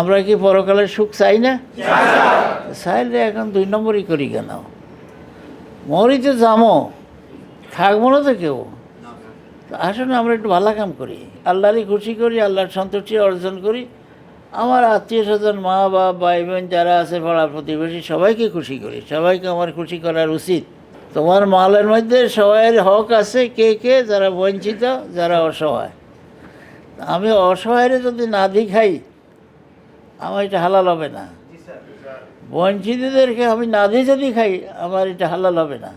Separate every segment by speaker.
Speaker 1: আমরা কি পরকালের সুখ চাই না? চাইলে এখন দুই নম্বরই করি কেন? মরিতে যামো, থাকব না তো কেউ। আসুন আমরা একটু ভালো কাম করি। আল্লাহরই খুশি করি, আল্লাহর সন্তুষ্টি অর্জন করি। আমার আত্মীয় স্বজন মা বাবা ভাই বোন যারা আছে, পাড়া প্রতিবেশী, সবাইকে খুশি করি। সবাইকে আমার খুশি করার উচিত। তোমার মালের মধ্যে সবাইয়ের হক আছে, কে কে? যারা বঞ্চিত, যারা অসহায়। আমি অসহায়ের যদি না দিই খাই আমার এটা হালাল হবে না। বঞ্চিতদেরকে আমি না দিয়ে যদি খাই আমার এটা হালাল হবে না।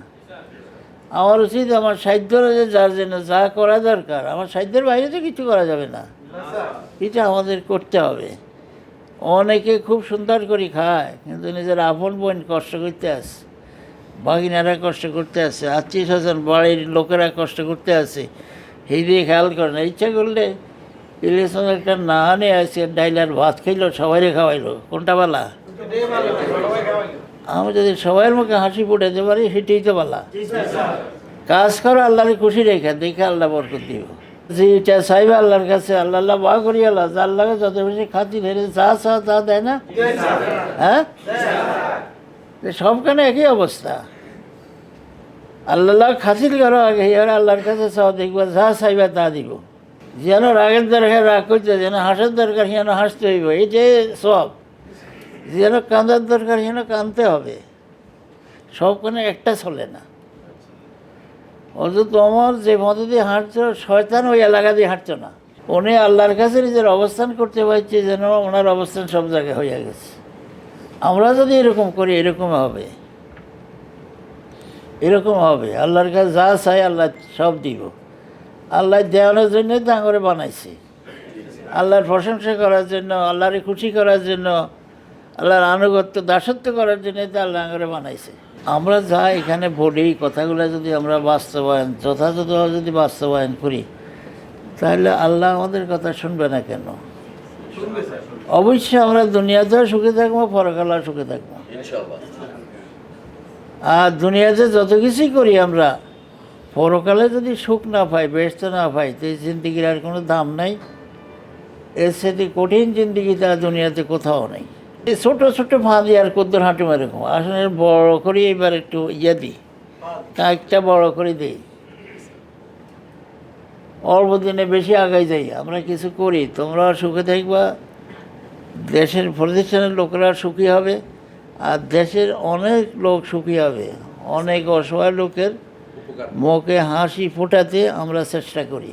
Speaker 1: আমার উচিত আমার সাধ্য রয়েছে যার জন্য যা করা দরকার, আমার সাধ্যের বাইরে তো কিছু করা যাবে না। এটা আমাদের করতে হবে। অনেকে খুব সুন্দর করে খায়, কিন্তু নিজের আপন বোন কষ্ট করতে আসে বাগিনারা কষ্ট করতে আসে আত্মীয় স্বজন, বাড়ির লোকেরা কষ্ট করতে আসে সেই দিয়ে খেয়াল করে না। ইচ্ছা করলে ইলেকশন একটা না নিয়ে আসে ডাইলার ভাত খাইলো, সবাইরে খাওয়াইলো, কোনটা বালা? আমি যদি সবাইয়ের মুখে হাসি ফুটাতে পারি, সেটাই তো বালা। কাজ করো, আল্লাহরে খুশি রেখে, দেখে আল্লাহ বরকত দিব। যেটা চাইবে আল্লাহর কাছে, আল্লাহ আল্লাহ বা করি, আল্লাহ, যার লাগে যত বেশি খাতি ধরে, যা চা, তা দেয় না? হ্যাঁ? সবখানে একই অবস্থা। আল্লাহ খাতির করো, আগে আল্লাহর কাছে চাও, দেখবা যা চাইবা তা দিব। যেন রাগের দরকার রাগ করতে যেন হাসার দরকার যেন হাসতে হইব যে সব। যেন কাঁদার দরকার যেন কাঁদতে হবে। সবখানে একটা চলে না। অথচ তোমার যে মতো দিয়ে হাঁটছো, শয়তান ওই এলাকা দিয়ে হাঁটছো না। উনি আল্লাহর কাছে নিজের অবস্থান করতে পারছে যেন ওনার অবস্থান সব জায়গায় হয়ে গেছে। আমরা যদি এরকম করি, এরকম হবে। এরকম হবে। আল্লাহর কাছে যা চাই আল্লাহ সব দিব। আল্লাহ দেওয়ানোর জন্যই তো আঙরে বানাইছে। আল্লাহর প্রশংসা করার জন্য আল্লাহরে খুশি করার জন্য আল্লাহর আনুগত্য দাসত্ব করার জন্যই তো আল্লাহ আঙরে বানাইছে। আমরা যা এখানে বলি কথাগুলো যদি আমরা বাস্তবায়ন যথাযথভাবে যদি বাস্তবায়ন করি তাহলে আল্লাহ আমাদের কথা শুনবে না কেন? অবশ্যই আমরা দুনিয়াতেও সুখে থাকব পরকালেও সুখে থাকব। আর দুনিয়াতে যত কিছুই করি আমরা পরকালে যদি সুখ না পাই, ব্যস্ত না পাই, তো এই জিন্দিগির আর কোনো দাম নাই। এর সাথে কঠিন জিন্দিগি তার দুনিয়াতে কোথাও নেই। এই ছোটো ছোটো ফাঁদি আর কদ্দুর হাঁটু এরকম। আসলে বড় করি এবার একটু ইয়ে দিই। কাঁকটা বড় করে দিই। অল্প দিনে বেশি আগাই যাই। আমরা কিছু করি তোমরা সুখে থাকবা। দেশের প্রতিষ্ঠানের লোকেরা সুখী হবে, আর দেশের অনেক লোক সুখী হবে। অনেক অসহায় লোকের মুখে হাসি ফোটাতে আমরা চেষ্টা করি।